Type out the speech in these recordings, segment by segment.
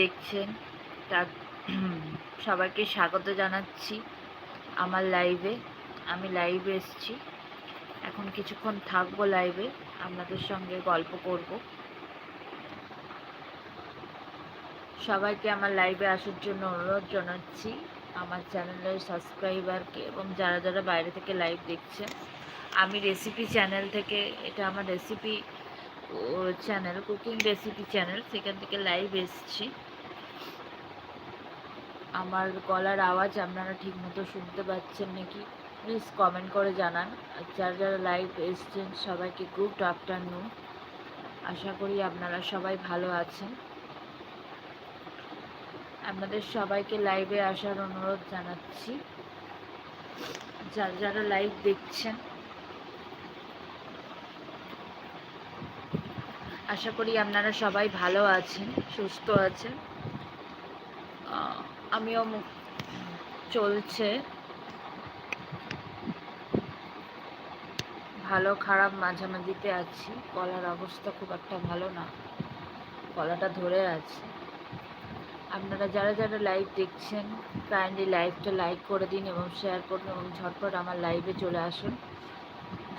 দেখছেন। তার সবাইকে স্বাগত জানাচ্ছি আমার লাইভে আমি লাইভে এসেছি। এখন কিছুক্ষণ থাকব লাইভে আপনাদের সঙ্গে গল্প করব। সবাইকে আমার লাইভে আসার জন্য অনুরোধ জানাচ্ছি। আমার চ্যানেলের সাবস্ক্রাইবারকে এবং যারা যারা বাইরে থেকে লাইভ দেখছেন, আমি রেসিপি চ্যানেল থেকে, এটা আমার recipe channel cooking recipe channel সেখান থেকে লাইভ এসেছি। আমার গলার আওয়াজ আপনারা ঠিকমতো শুনতে পাচ্ছেন নাকি? প্লিজ কমেন্ট করে জানান। যারা যারা লাইভ এসছেন, সবাইকে গুড আফটারনুন আশা করি আপনারা সবাই ভালো আছেন। আপনাদের সবাইকে লাইভে আসার অনুরোধ জানাচ্ছি। যারা যারা লাইভ দেখছেন, আশা করি আপনারা সবাই ভালো আছেন, সুস্থ আছেন। আমিও চলছে। ভালো, খারাপ মাঝামাঝিতে আছি। গলার অবস্থা খুব একটা ভালো না। গলাটা ধরে আছে। আপনারা যারা যারা লাইভ দেখছেন কাইন্ডলি লাইভটা লাইক করে দিন এবং শেয়ার করুন এবং ঝটপট আমার লাইভে চলে আসুন।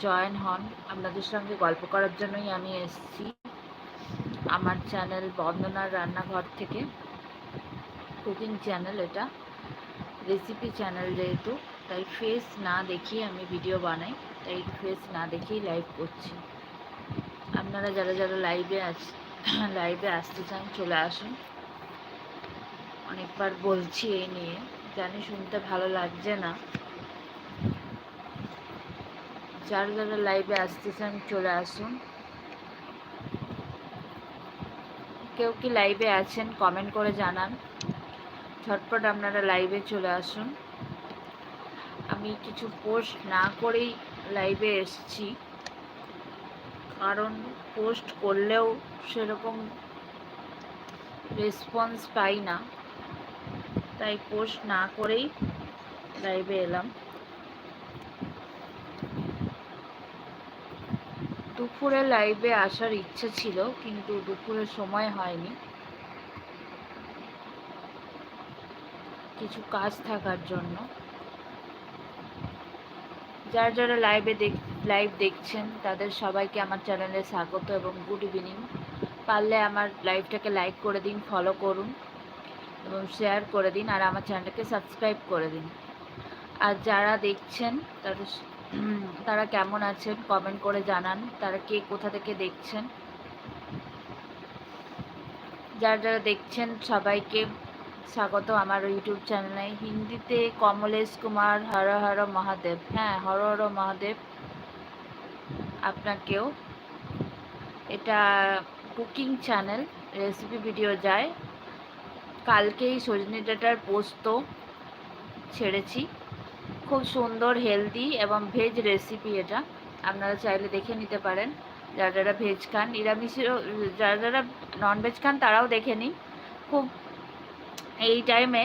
জয়েন হন। আপনাদের সঙ্গে গল্প করার জন্যই আমি এসেছি। আমার চ্যানেল বন্দনার রান্নাঘর থেকে। কুকিং চ্যানেল এটা রেসিপি চ্যানেল যেহেতু, তাই ফেস না দেখিয়ে আমি ভিডিও বানাই, তাই ফেস না দেখেই লাইভ করছি। আপনারা যারা যারা লাইভে আস লাইভে আসতে চান, চলে আসুন। অনেকবার বলছি এই নিয়ে, জানি শুনতে ভালো লাগছে না। যারা যারা লাইভে আসতে চান, চলে আসুন। কেউ কি লাইভে আছেন কমেন্ট করে জানান। ঝটপট আপনারা লাইভে চলে আসুন। আমি কিছু পোস্ট না করেই লাইভে এসেছি। কারণ পোস্ট করলেও সেরকম রেসপন্স পাই না। তাই পোস্ট না করেই লাইভে এলাম। দুপুরে লাইভে আসার ইচ্ছে ছিল, কিন্তু দুপুরে সময় হয়নি। কিছু কাজ থাকার জন্য। যারা যারা লাইভে দেখ লাইভ দেখছেন, তাদের সবাইকে আমার চ্যানেলে স্বাগত এবং গুড ইভিনিং পারলে আমার লাইভটাকে লাইক করে দিন ফলো করুন এবং শেয়ার করে দিন আর আমার চ্যানেলটাকে সাবস্ক্রাইব করে দিন। আর যারা দেখছেন তাদের তারা কেমন আছেন কমেন্ট করে জানান, তারা কে কোথা থেকে দেখছেন। যারা যারা দেখছেন, সবাইকে স্বাগত আমার ইউটিউব চ্যানেলে। হিন্দিতে কমলেশ কুমার, হর হর মহাদেব। হ্যাঁ হর হর মহাদেব। আপনাকেও। এটা কুকিং চ্যানেল, রেসিপি ভিডিও যায়। কালকেই সজনে ডাটার পোস্ত ছেড়েছি। খুব সুন্দর, হেলদি এবং ভেজ রেসিপি এটা। আপনারা চাইলে দেখে নিতে পারেন। যারা যারা ভেজ খান নিরামিষেরও যারা যারা ননভেজ খান, তারাও দেখে নিন। খুব এই টাইমে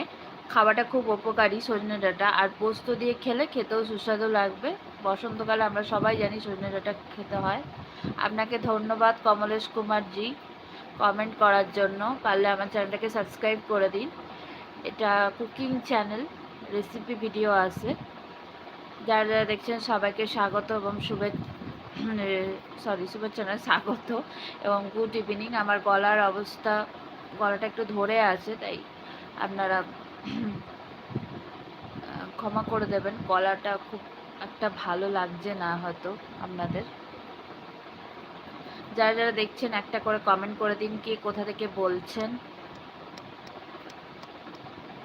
খাওয়াটা খুব উপকারী সজনে ডাঁটা। আর পোস্ত দিয়ে খেলে খেতেও সুস্বাদু লাগবে। বসন্তকালে আমরা সবাই জানি সজনে ডাঁটা খেতে হয়। আপনাকে ধন্যবাদ কমলেশ কুমার জি কমেন্ট করার জন্য। পারলে আমার চ্যানেলটাকে সাবস্ক্রাইব করে দিন। এটা কুকিং চ্যানেল রেসিপি ভিডিও আছে। যারা যারা দেখছেন সবাইকে স্বাগত এবং শুভে সরি শুভেচ্ছা নয়, স্বাগত এবং গুড ইভিনিং আমার গলার অবস্থা, গলাটা একটু ধরে আছে, তাই আপনারা ক্ষমা করে দেবেন। গলাটা খুব একটা ভালো লাগছে না হয়তো আপনাদের। যারা যারা দেখছেন, একটা করে কমেন্ট করে দিন কে কোথা থেকে বলছেন।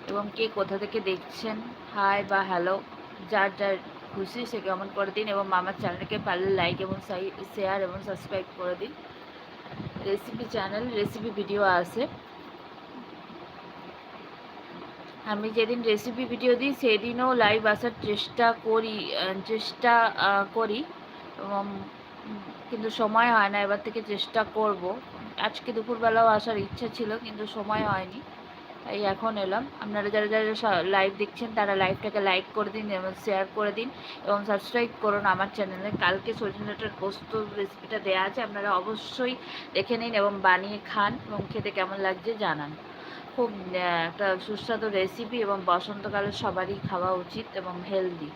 এবং কে কোথা থেকে দেখছেন। হাই বা হ্যালো যার যার খুশি সে কমেন্ট করে দিন এবং আমার চ্যানেলকে পারলে লাইক এবং শেয়ার এবং সাবস্ক্রাইব করে দিন। রেসিপি চ্যানেল রেসিপি ভিডিও আছে। আমি যেদিন রেসিপি ভিডিও দিই, সেদিনও লাইভ আসার চেষ্টা করি চেষ্টা করি। কিন্তু সময় হয় না, এবার থেকে চেষ্টা করব। আজকে দুপুরবেলাও আসার ইচ্ছা ছিল, কিন্তু সময় হয়নি। তাই এখন এলাম। আপনারা যারা যারা লাইভ দেখছেন, তারা লাইভটাকে লাইক করে দিন এবং শেয়ার করে দিন এবং সাবস্ক্রাইব করুন আমার চ্যানেলে কালকে সজনেটার পোস্ত রেসিপিটা দেওয়া আছে, আপনারা অবশ্যই দেখে নিন এবং বানিয়ে খান এবং খেতে কেমন লাগছে জানান। খুব একটা সুস্বাদু রেসিপি এবং বসন্তকালে সবারই খাওয়া উচিত এবং হেলদি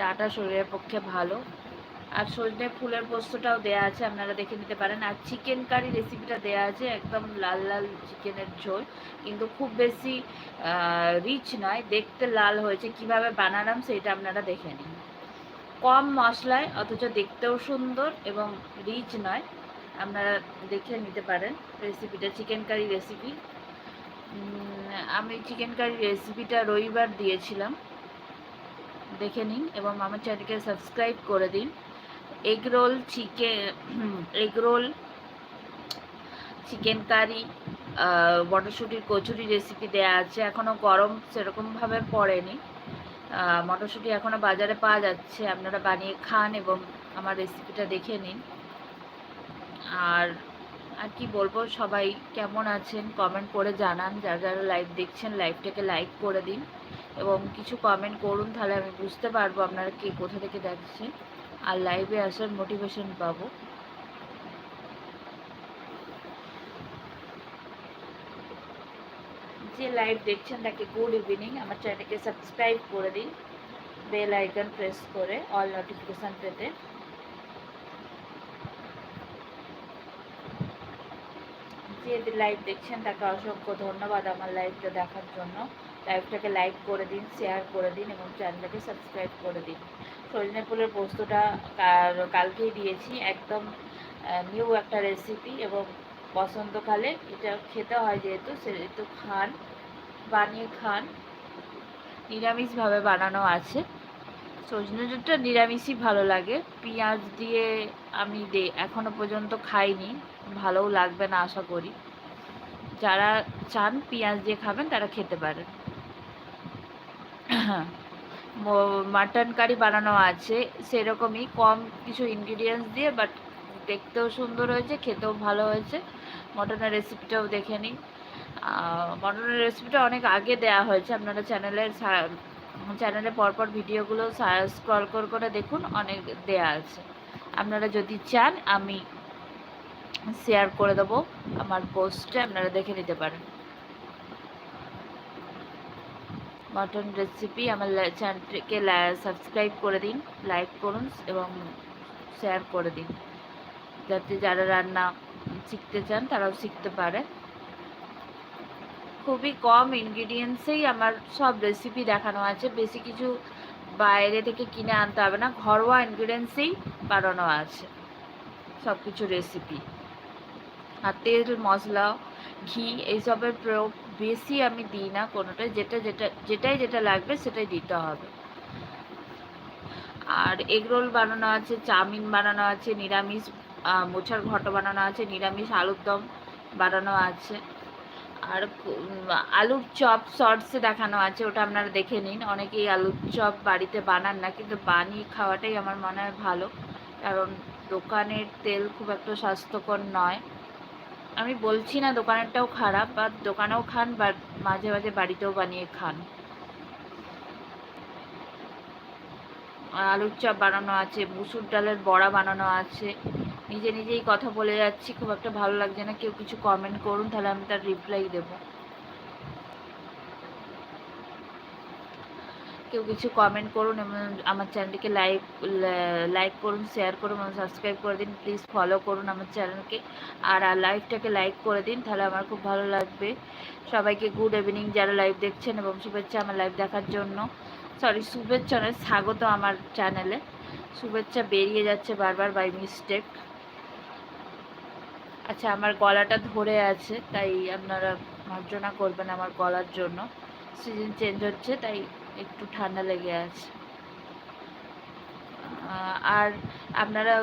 ডাটা শরীরের পক্ষে ভালো। আর সজনে ফুলের পোস্তটাও দেয়া আছে, আপনারা দেখে নিতে পারেন। আর চিকেন কারি রেসিপিটা দেয়া আছে, একদম লাল লাল চিকেনের ঝোল, কিন্তু খুব বেশি রিচ নয়। দেখতে লাল হয়েছে। কীভাবে বানালাম সেটা আপনারা দেখে নিন। কম মশলায়, অথচ দেখতেও সুন্দর এবং রিচ নয়। আপনারা দেখে নিতে পারেন রেসিপিটা চিকেন কারি রেসিপি আমি চিকেন কারি রেসিপিটা রবিবার দিয়েছিলাম। দেখে নিন এবং আমার চ্যানেলকে সাবস্ক্রাইব করে দিন। Egg roll chicken egg roll chicken curry মটরশুঁটির কচুরি রেসিপি দেওয়া আছে। এখনও গরম সেরকমভাবে পড়েনি। মটরশুঁটি এখনও বাজারে পাওয়া যাচ্ছে। আপনারা বানিয়ে খান এবং আমার রেসিপিটা দেখে নিন। আর আর কি বলব, সবাই কেমন আছেন? কমেন্ট করে জানান। যারা যারা লাইভ দেখছেন লাইভটাকে লাইক করে দিন। এবং কিছু কমেন্ট করুন, তাহলে আমি বুঝতে পারব আপনারা কে কোথা থেকে দেখছেন। আর লাইভে আসার মোটিভেশন পাবো। যে লাইভ দেখছেন, তাকে গুড ইভিনিং আমার চ্যানেলকে সাবস্ক্রাইব করে দিন। বেল আইকন প্রেস করে অল নোটিফিকেশান পেতে। যে লাইভ দেখছেন, তাকে অসংখ্য ধন্যবাদ আমার লাইভটা দেখার জন্য। লাইভটাকে লাইক করে দিন শেয়ার করে দিন এবং চ্যানেলটাকে সাবস্ক্রাইব করে দিন। সজনে ফুলের পোস্তটা কাল- কালকেই দিয়েছি, একদম নিউ একটা রেসিপি এবং বসন্তকালে এটা খেতে হয় যেহেতু, সেহেতু খান, বানিয়ে খান। নিরামিষভাবে বানানো আছে। সজনে ডাঁটা নিরামিষই ভালো লাগে। পেঁয়াজ দিয়ে আমি দে এখনও পর্যন্ত খাইনি। ভালোও লাগবে না আশা করি। যারা চান পেঁয়াজ দিয়ে খাবেন, তারা খেতে পারেন। মাটন কারি বানানো আছে, সেরকমই কম কিছু ইনগ্রিডিয়েন্টস দিয়ে বাট দেখতেও সুন্দর হয়েছে, খেতেও ভালো হয়েছে। মটনের রেসিপিটাও দেখে নিন। মটনের রেসিপিটা অনেক আগে দেয়া হয়েছে, আপনারা চ্যানেলের চ্যানেলে পরপর ভিডিওগুলো স্ক্রল করে করে দেখুন, অনেক দেয়া আছে। আপনারা যদি চান, আমি শেয়ার করে দেবো আমার পোস্টে আপনারা দেখে নিতে পারেন। মটন রেসিপি আমার চ্যানেলকে সাবস্ক্রাইব করে দিন লাইক করুন এবং শেয়ার করে দিন। যাতে যারা রান্না শিখতে চান, তারাও শিখতে পারে। খুবই কম ইনগ্রিডিয়েন্টসেই আমার সব রেসিপি দেখানো আছে। বেশি কিছু বাইরে থেকে কিনে আনতে হবে না, ঘরোয়া ইনগ্রিডিয়েন্টসেই বানানো আছে। সব কিছু রেসিপি আর তেল মশলা ঘি, এইসবের প্রয়োগ বেশি আমি দিই না কোনোটাই যেটা যেটা, যেটাই যেটা লাগবে সেটাই দিতে হবে। আর এগরোল বানানো আছে, চাউমিন বানানো আছে, নিরামিষ মোছার ঘটো বানানো আছে, নিরামিষ আলুর দম বানানো আছে। আর আলুর চপ শর্টসে দেখানো আছে, ওটা আপনারা দেখে নিন। অনেকেই আলুর চপ বাড়িতে বানান না, কিন্তু বানিয়ে খাওয়াটাই আমার মনে হয় ভালো। কারণ দোকানের তেল খুব একটা স্বাস্থ্যকর নয়। আমি বলছি না দোকানেরটাও খারাপ, বা দোকানেও খান, বা মাঝে মাঝে বাড়িতেও বানিয়ে খান। আলুর চপ বানানো আছে, মুসুর ডালের বড়া বানানো আছে। নিজে নিজেই কথা বলে যাচ্ছি, খুব একটা ভালো লাগছে না, কেউ কিছু কমেন্ট করুন, তাহলে আমি তার রিপ্লাই দেবো। কেউ কিছু কমেন্ট করুন এবং আমার চ্যানেলটিকে লাইক লাইক করুন শেয়ার করুন এবং সাবস্ক্রাইব করে দিন। প্লিজ ফলো করুন আমার চ্যানেলকে আর আর লাইভটাকে লাইক করে দিন, তাহলে আমার খুব ভালো লাগবে। সবাইকে গুড ইভিনিং যারা লাইভ দেখছেন এবং শুভেচ্ছা আমার লাইভ দেখার জন্য। সরি শুভেচ্ছা নয়, স্বাগত আমার চ্যানেলে শুভেচ্ছা বেরিয়ে যাচ্ছে বারবার বাই মিস্টেক আচ্ছা আমার গলাটা ধরে আছে, তাই আপনারা মার্জনা করবেন আমার গলার জন্য। সিজন চেঞ্জ হচ্ছে, তাই একটু ঠান্ডা লেগে আছে। আর আপনারা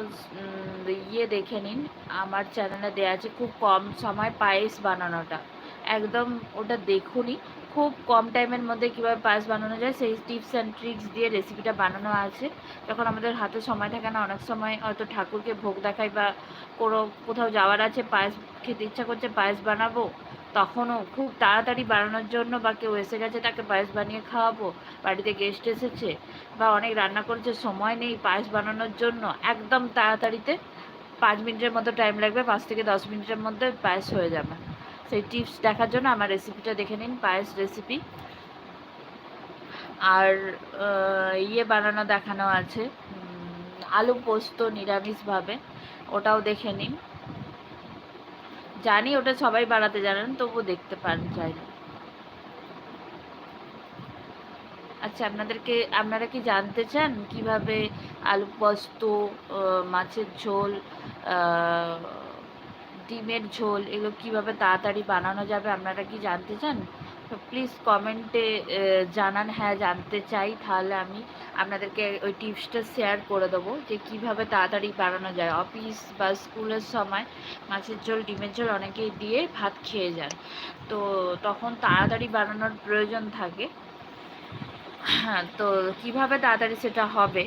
ইয়ে দেখে নিন, আমার চ্যানেলে দেওয়া আছে খুব কম সময় পায়েস বানানোটা। একদম ওটা দেখুনই, খুব কম টাইমের মধ্যে কীভাবে পায়েস বানানো যায়, সেই টিপস অ্যান্ড ট্রিক্স দিয়ে রেসিপিটা বানানো আছে। যখন আমাদের হাতে সময় থাকে না, অনেক সময় হয়তো ঠাকুরকে ভোগ দেখাই বা কোনো কোথাও যাওয়ার আছে, পায়েস খেতে ইচ্ছা করছে, পায়েস বানাবো। তখনও খুব তাড়াতাড়ি বানানোর জন্য বা কেউ এসে গেছে তাকে পায়েস বানিয়ে খাওয়াবো, বাড়িতে গেস্ট এসেছে বা অনেক রান্না করছে, সময় নেই পায়েস বানানোর জন্য, একদম তাড়াতাড়িতে পাঁচ মিনিটের মতো টাইম লাগবে, পাঁচ থেকে দশ মিনিটের মধ্যে পায়েস হয়ে যাবে। সেই টিপস দেখার জন্য আমার রেসিপিটা দেখে নিন, পায়েস রেসিপি আর ইয়ে বানানো, দেখানো আছে আলু পোস্ত নিরামিষভাবে, ওটাও দেখে নিন। জানি ওটা সবাই বানাতে জানেন তবু দেখতে পারেন না আচ্ছা আপনাদেরকে, আপনারা কি জানতে চান কীভাবে আলু পোস্ত মাছের ঝোল ডিমের ঝোল, এগুলো কীভাবে তাড়াতাড়ি বানানো যাবে, আপনারা কি জানতে চান? প্লিজ কমেন্টে জানান। হ্যাঁ জানতে চাই। তাহলে আমি আপনাদেরকে ওই টিপসটা শেয়ার করে দেবো যে কীভাবে তাড়াতাড়ি বানানো যায়। অফিস বা স্কুলের সময় মাছের ঝোল, ডিমের ঝোল অনেকেই দিয়ে ভাত খেয়ে যান। তো তখন তাড়াতাড়ি বানানোর প্রয়োজন থাকে। হ্যাঁ তো কীভাবে তাড়াতাড়ি সেটা হবে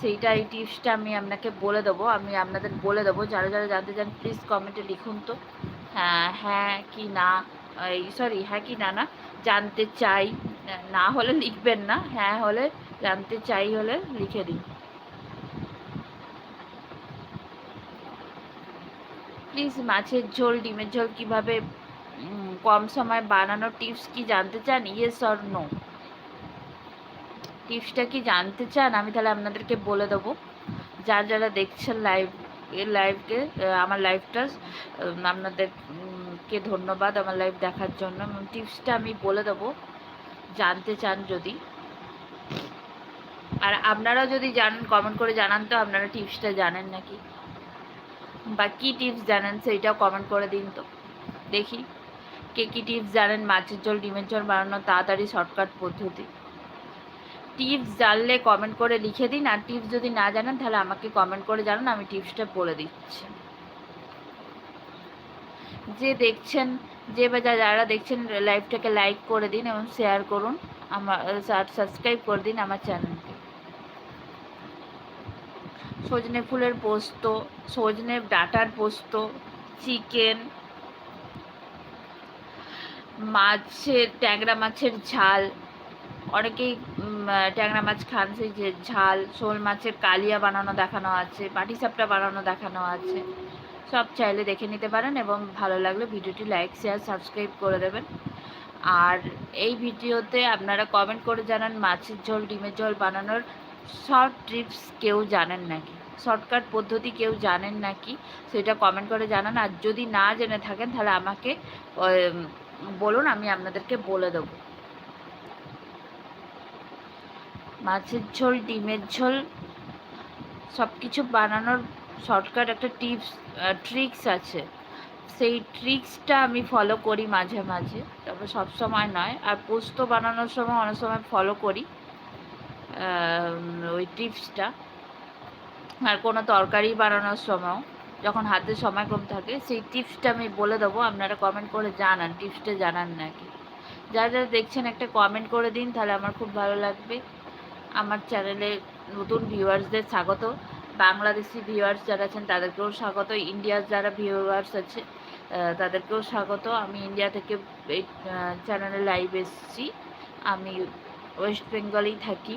সেইটা এই টিপসটা আমি আপনাকে বলে দেবো। আমি আপনাদের বলে দেবো। যারা যারা জানতে চান প্লিজ কমেন্টে লিখুন তো। হ্যাঁ হ্যাঁ কি না সরি হ্যাঁ কি, না না, জানতে চাই। না হলে লিখবেন না হ্যাঁ হলে জানতে চাই হলে লিখে দিন। প্লিজ মাছের ঝোল, ডিমের ঝোল কীভাবে কম সময় বানানোর টিপস কি জানতে চান? ইয়েস অর নো টিপসটা কি জানতে চান? আমি তাহলে আপনাদেরকে বলে দেবো। যারা যারা দেখছেন লাইভ লাইভকে আমার লাইভটা আপনাদের উম, কে ধন্যবাদ আমার লাইভ দেখার জন্য এবং টিপসটা আমি বলে দেবো। জানতে চান যদি। আর আপনারা যদি জানেন কমেন্ট করে জানান তো আপনারা টিপসটা জানেন নাকি? বা কী টিপস জানেন সেইটাও কমেন্ট করে দিন তো। দেখি কে কী টিপস জানেন? মাছের ঝোল ডিমের ঝোল বানানোর তাড়াতাড়ি শর্টকাট পদ্ধতি। টিপস জানলে কমেন্ট করে লিখে দিন। আর টিপস যদি না জানেন তাহলে আমাকে কমেন্ট করে জানান আমি টিপসটা বলে দিচ্ছি। যে দেখছেন, যে বা যারা দেখছেন লাইভটাকে লাইক করে দিন এবং শেয়ার করুন। আমার সাবস্ক্রাইব করে দিন আমার চ্যানেলকে সজনে ফুলের পোস্ত, সজনে ডাটার পোস্ত চিকেন মাছের, ট্যাংরা মাছের ঝাল, অনেকেই ট্যাংরা মাছ খান সেই যে ঝাল, শোল মাছের কালিয়া বানানো দেখানো আছে, পাটিসাপটা বানানো দেখানো আছে। সব চাইলে দেখে নিতে পারেন এবং ভালো লাগলে ভিডিওটি লাইক শেয়ার সাবস্ক্রাইব করে দেবেন। আর এই ভিডিওতে আপনারা কমেন্ট করে জানান মাছের ঝোল, ডিমের ঝোল বানানোর শর্ট ট্রিপস কেউ জানেন নাকি? শর্টকাট পদ্ধতি কেউ জানেন নাকি? সেটা কমেন্ট করে জানান। আর যদি না জেনে থাকেন, তাহলে আমাকে বলুন, আমি আপনাদেরকে বলে দেবো। মাছের ঝোল, ডিমের ঝোল সব কিছু বানানোর শর্টকাট একটা টিপস ট্রিক্স আছে। সেই ট্রিক্সটা আমি ফলো করি মাঝে মাঝে তবে সব সময় নয়। আর পোস্ত বানানোর সময় অনেক সময় ফলো করি ওই টিপসটা আর কোনো তরকারি বানানোর সময়ও, যখন হাতে সময় কম থাকে, সেই টিপসটা আমি বলে দেবো। আপনারা কমেন্ট করে জানান টিপসটা জানান নাকি? যারা যারা দেখছেন, একটা কমেন্ট করে দিন, তাহলে আমার খুব ভালো লাগবে। আমার চ্যানেলে নতুন ভিউয়ার্সদের স্বাগত। বাংলাদেশি ভিউয়ার্স যারা আছেন, তাদেরকেও স্বাগত। ইন্ডিয়ার যারা ভিউয়ার্স আছে তাদেরকেও স্বাগত। আমি ইন্ডিয়া থেকে এই চ্যানেলে লাইভ এসেছি। আমি ওয়েস্ট বেঙ্গলেই থাকি।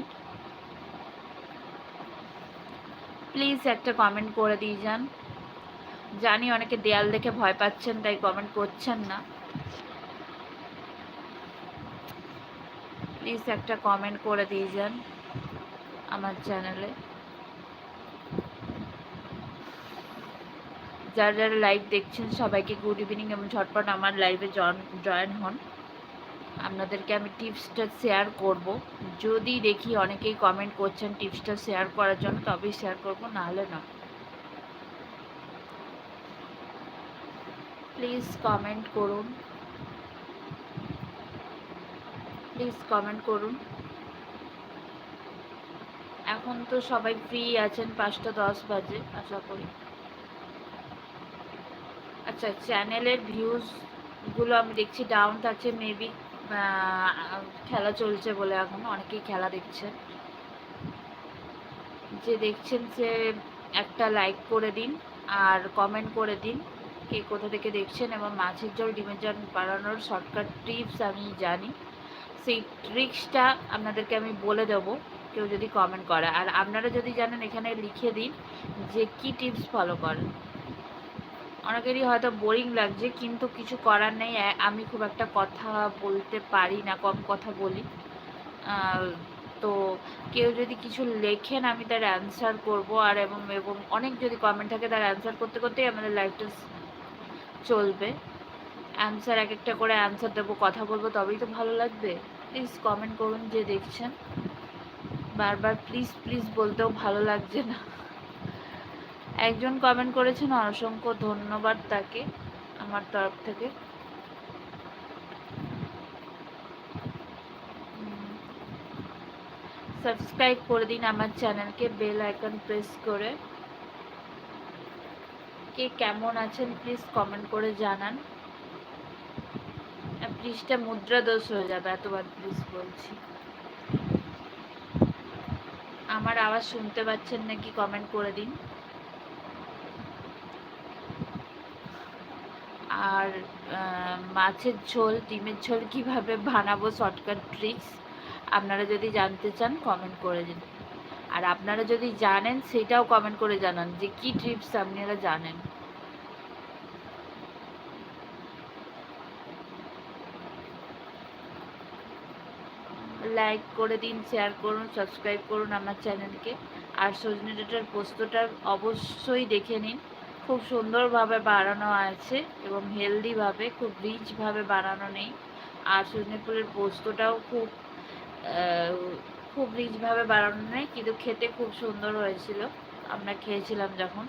প্লিজ একটা কমেন্ট করে দিয়ে যান। জানি অনেকে দেয়াল দেখে ভয় পাচ্ছেন, তাই কমেন্ট করছেন না। প্লিজ একটা কমেন্ট করে দিয়ে যান আমার চ্যানেলে যারা যারা লাইভ দেখছেন, সবাইকে গুড ইভিনিং এবং ঝটপট আমার লাইভে জয়েন হন। আপনাদেরকে আমি টিপসটা শেয়ার করব। যদি দেখি অনেকেই কমেন্ট করছেন টিপসটা শেয়ার করার জন্য, তবেই শেয়ার করব, নাহলে না। প্লিজ কমেন্ট করুন। প্লিজ কমেন্ট করুন। এখন তো সবাই ফ্রি আছেন, পাঁচটা দশ বাজে, আশা করি। আচ্ছা চ্যানেলের ভিউজগুলো আমি দেখছি ডাউন থাকছে মেবি খেলা চলছে বলে এখন, অনেকেই খেলা দেখছে। যে দেখছেন সে একটা লাইক করে দিন আর কমেন্ট করে দিন, কে কোথা থেকে দেখছেন এবং মাছের জল ডিমের জল বাড়ানোর শর্টকাট টিপস আমি জানি। সেই ট্রিক্সটা আপনাদেরকে আমি বলে দেবো, কেউ যদি কমেন্ট করে। আর আপনারা যদি জানেন, এখানে লিখে দিন যে কি টিপস ফলো করেন। অনেকেরই হয়তো বোরিং লাগছে, কিন্তু কিছু করার নেই। আমি খুব একটা কথা বলতে পারি না, কম কথা বলি। তো কেউ যদি কিছু লেখেন, আমি তার অ্যান্সার করব। আর এবং এবং অনেক যদি কমেন্ট থাকে, তার অ্যান্সার করতে করতেই আমাদের লাইফটা চলবে। অ্যান্সার এক একটা করে অ্যান্সার দেবো, কথা বলব, তবেই তো ভালো লাগবে। প্লিজ কমেন্ট করুন যে দেখছেন। বারবার প্লিজ প্লিজ বলতেও ভালো লাগছে না। একজন কমেন্ট করেছেন, অসংখ্য ধন্যবাদ তাকে, আমার তরফ থেকে। সাবস্ক্রাইব করে দিন আমার চ্যানেলকে বেল আইকন প্রেস করে। কে কেমন আছেন প্লিজ কমেন্ট করে জানান। প্লিজটা মুদ্রা দোষ হয়ে যাবে, এতবার প্লিজ বলছি। আমার আওয়াজ শুনতে পাচ্ছেন নাকি কমেন্ট করে দিন। আর মাছের ঝোল, ডিমের ঝোল কীভাবে বানাবো শর্টকাট ট্রিক্স আপনারা যদি জানতে চান কমেন্ট করে দিন। আর আপনারা যদি জানেন, সেটাও কমেন্ট করে জানান যে কি ট্রিপস আপনারা জানেন। লাইক করে দিন শেয়ার করুন সাবস্ক্রাইব করুন আমার চ্যানেলকে আর সজনে ডাটার পোস্তটা অবশ্যই দেখে নিন। খুব সুন্দরভাবে বানানো আছে এবং হেলদিভাবে খুব রিচভাবে বানানো নেই। আর সজনে ফুলের পোস্তটাও খুব খুব রিচভাবে বানানো নেই, কিন্তু খেতে খুব সুন্দর হয়েছিল। আমরা খেয়েছিলাম যখন।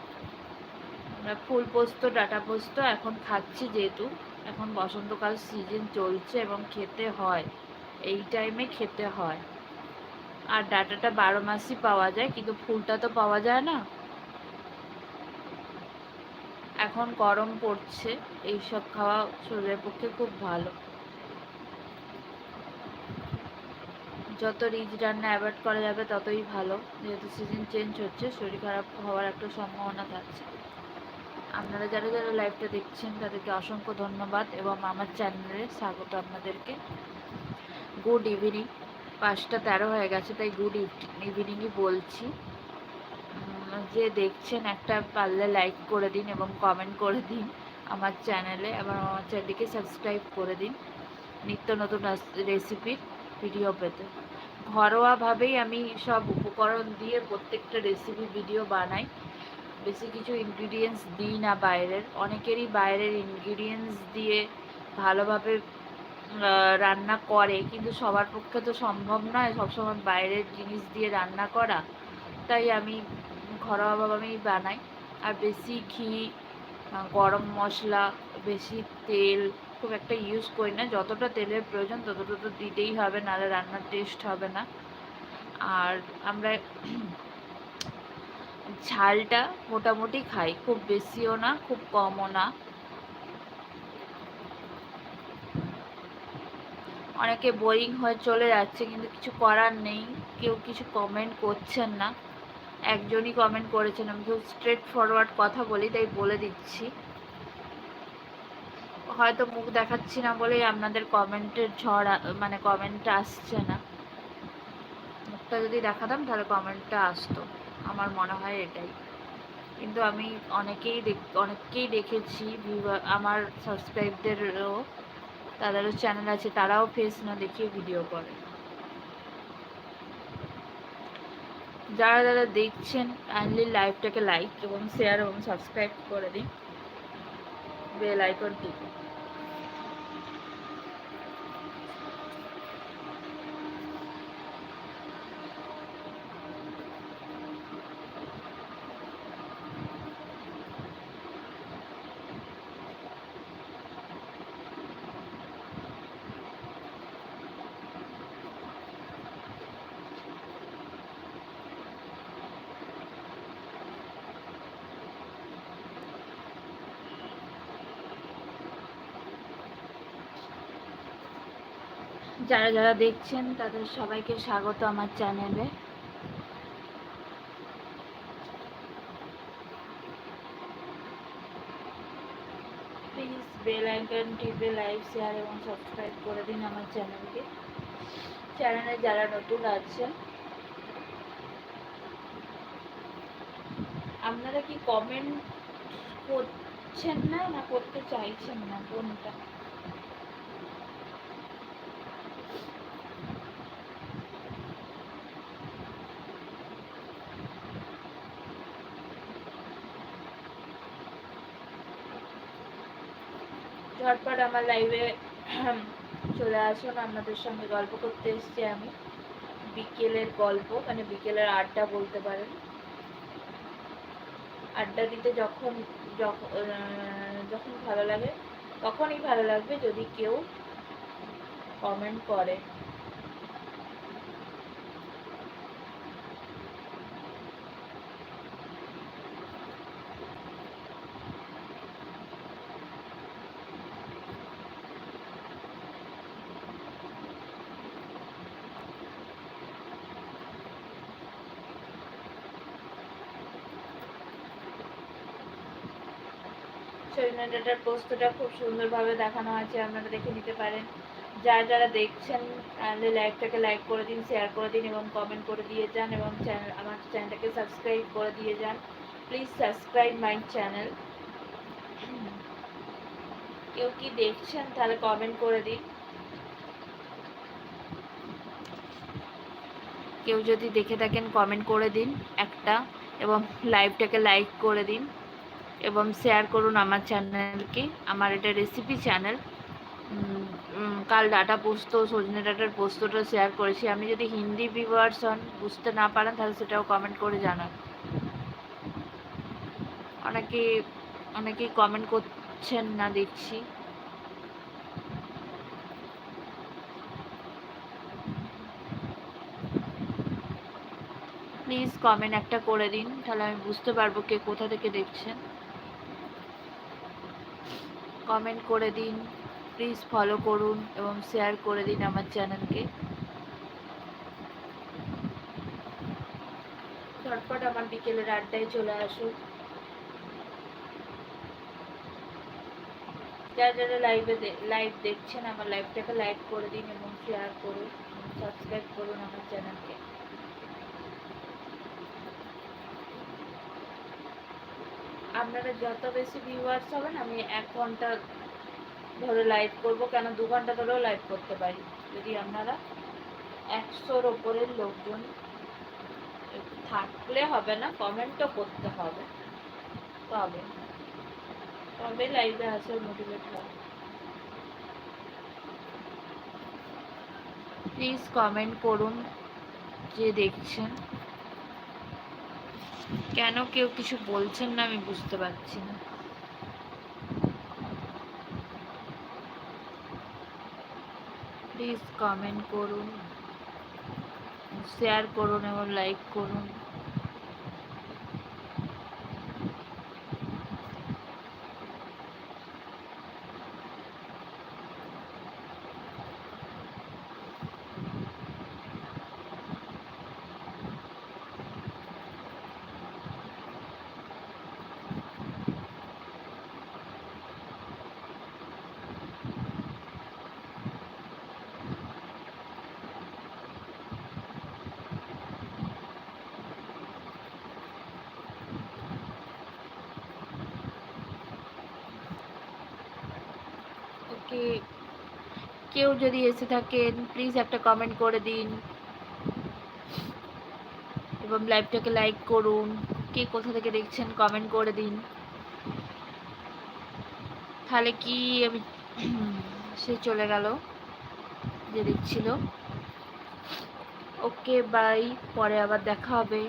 আমরা ফুল পোস্ত, ডাটা পোস্ত এখন খাচ্ছি যেহেতু। এখন বসন্তকাল সিজন চলছে এবং খেতে হয়। এই টাইমে খেতে হয়। আর ডাটাটা বারো মাসই পাওয়া যায়, কিন্তু ফুলটা তো পাওয়া যায় না। এখন গরম পড়ছে, এইসব খাওয়া শরীরের পক্ষে খুব ভালো। যত রিচ রান্না অ্যাভয়েড করা যাবে ততই ভালো, যেহেতু সিজন চেঞ্জ হচ্ছে, শরীর খারাপ হওয়ার একটা সম্ভাবনা থাকছে। আপনারা যারা যারা লাইভটা দেখছেন, তাদেরকে অসংখ্য ধন্যবাদ এবং আমার চ্যানেলে স্বাগত আপনাদেরকে। গুড ইভিনিং পাঁচটা তেরো হয়ে গেছে, তাই গুড ইভিনিংই বলছি। যে দেখছেন একটা পারলে লাইক করে দিন এবং কমেন্ট করে দিন আমার চ্যানেলে এবং আমার চ্যানেলটিকে সাবস্ক্রাইব করে দিন নিত্য নতুন রেসিপির ভিডিও পেতে। ঘরোয়াভাবেই আমি সব উপকরণ দিয়ে প্রত্যেকটা রেসিপি ভিডিও বানাই। বেশি কিছু ইনগ্রিডিয়েন্টস দিই না বাইরের। অনেকেরই বাইরের ইনগ্রিডিয়েন্টস দিয়ে ভালোভাবে রান্না করে, কিন্তু সবার পক্ষে তো সম্ভব নয় সবসময় বাইরের জিনিস দিয়ে রান্না করা। তাই আমি ঘরোয়াভাবে আমি বানাই। আর বেশি ঘি গরম মশলা, বেশি তেল খুব একটা ইউজ করি না। যতটা তেলের প্রয়োজন ততটা তো দিতেই হবে, নাহলে রান্নার টেস্ট হবে না। আর আমরা ঝালটা মোটামুটি খাই, খুব বেশিও না, খুব কমও না। অনেকে বোরিং হয়ে চলে যাচ্ছে, কিন্তু কিছু করার নেই। কেউ কিছু কমেন্ট করছেন না। একজনই কমেন্ট করেছেন, আমি খুব স্ট্রেট ফরওয়ার্ড কথা বলি, তাই বলে দিচ্ছি। হয়তো মুখ দেখাচ্ছি না বলেই আপনাদের কমেন্টের ঝড় মানে কমেন্ট আসছে না। মুখটা যদি দেখাতাম তাহলে কমেন্টটা আসতো। আমার মনে হয় এটাই। কিন্তু আমি অনেকেই দেখ, অনেককেই দেখেছি আমার সাবস্ক্রাইবদেরও তাদেরও চ্যানেল আছে, তারাও ফেস না দেখিয়ে ভিডিও করে। যারা যারা দেখছেন কাইন্ডলি লাইভটাকে লাইক এবং শেয়ার এবং সাবস্ক্রাইব করে দিন। বেল আইকন টিপে। যারা যারা দেখছেন, তাদের সবাইকে স্বাগত আমার চ্যানেলে। প্লিজ বেল আইকন টিপে লাইক শেয়ার এবং সাবস্ক্রাইব করে দিন আমার চ্যানেলকে। চ্যানেলে যারা নতুন আছেন, আপনারা কি কমেন্ট করছেন না না করতে চাইছেন না? কোনটা ঝটপট আমার লাইভে চলে আসুন। আপনাদের সঙ্গে গল্প করতে এসছি আমি। বিকেলের গল্প মানে বিকেলের আড্ডা বলতে পারেন। আড্ডা দিতে যখন যখন যখন ভালো লাগে, তখনই ভালো লাগবে যদি কেউ কমেন্ট করে। ডাটার পোস্টটা খুব সুন্দরভাবে দেখানো আছে, আপনারা দেখে নিতে পারেন। যারা যারা দেখছেন তাহলে লাইভটাকে লাইক করে দিন শেয়ার করে দিন এবং কমেন্ট করে দিয়ে যান এবং চ্যানেল আমার চ্যানেলটাকে সাবস্ক্রাইব করে দিয়ে যান। প্লিজ সাবস্ক্রাইব মাই চ্যানেল কেউ কি দেখছেন, তাহলে কমেন্ট করে দিন। কেউ যদি দেখে থাকেন কমেন্ট করে দিন একটা এবং লাইভটাকে লাইক করে দিন। এবং শেয়ার করুন আমার চ্যানেলকে আমার এটা রেসিপি চ্যানেল কাল ডাটা পোস্ত সজনে ডাটার পোস্তটা শেয়ার করেছি। আমি যদি হিন্দি ভিউয়ার্স হন, বুঝতে না পারেন, তাহলে সেটাও কমেন্ট করে জানান। অনেকে, অনেকেই কমেন্ট করছেন না, দেখছি। প্লিজ কমেন্ট একটা করে দিন, তাহলে আমি বুঝতে পারব কে কোথা থেকে দেখছেন। কমেন্ট করে দিন প্লিজ ফলো করুন এবং শেয়ার করে দিন আমার চ্যানেলকে ঝটপট আমার বিকেলের আড্ডায় চলে আসুন। যারা যারা লাইভে লাইভ দেখছেন, আমার লাইভটাকে লাইক করে দিন এবং শেয়ার করুন সাবস্ক্রাইব করুন আমার চ্যানেলকে আপনারা যত বেশি ভিউয়ার্স হবেন, আমি এক ঘণ্টা ধরে লাইভ করব। কেন? দু ঘণ্টা ধরেও লাইভ করতে পারি। যদি আপনারা একশোর ওপরের লোকজন থাকলে হবে না কমেন্টও করতে হবে। তবে তবে লাইভে আসার মোটিভেট হয় প্লিজ কমেন্ট করুন যে দেখছেন। কেন কেউ কিছু বলছেন না আমি বুঝতে পারছি না। প্লিজ কমেন্ট করুন শেয়ার করুন এবং লাইক করুন। ওকে কেউ যদি এসে থাকেন প্লিজ একটা কমেন্ট করে দিন। এবং লাইভটাকে লাইক করুন। কে কোথা থেকে দেখছেন কমেন্ট করে দিন। তাহলে কি আমি সে চলে গেল, যে দেখছিল। ওকে বাই পরে আবার দেখা হবে।